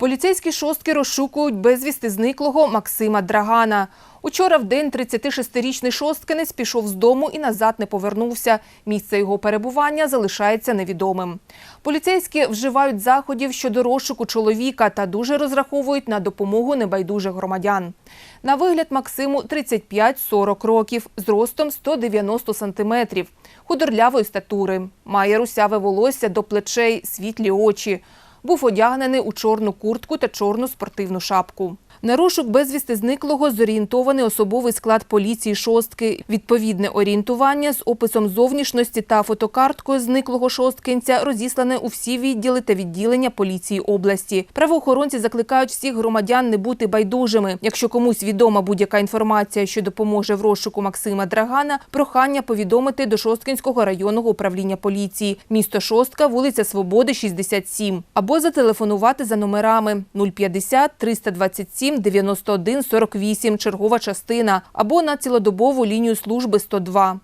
Поліцейські шостки розшукують безвісти зниклого Максима Драгана. Учора в день 36-річний шосткинець пішов з дому і назад не повернувся. Місце його перебування залишається невідомим. Поліцейські вживають заходів щодо розшуку чоловіка та дуже розраховують на допомогу небайдужих громадян. На вигляд Максиму 35-40 років, зростом 190 сантиметрів, худорлявої статури. Має русяве волосся до плечей, світлі очі. Був одягнений у чорну куртку та чорну спортивну шапку. На розшук безвісти зниклого зорієнтований особовий склад поліції шостки. Відповідне орієнтування з описом зовнішності та фотокарткою зниклого шосткинця розіслане у всі відділи та відділення поліції області. Правоохоронці закликають всіх громадян не бути байдужими. Якщо комусь відома будь-яка інформація, що допоможе в розшуку Максима Драгана, прохання повідомити до Шосткинського районного управління поліції. Місто Шостка, вулиця Свободи, 67. Або зателефонувати за номерами 050 327 91 48, чергова частина, або на цілодобову лінію служби 102.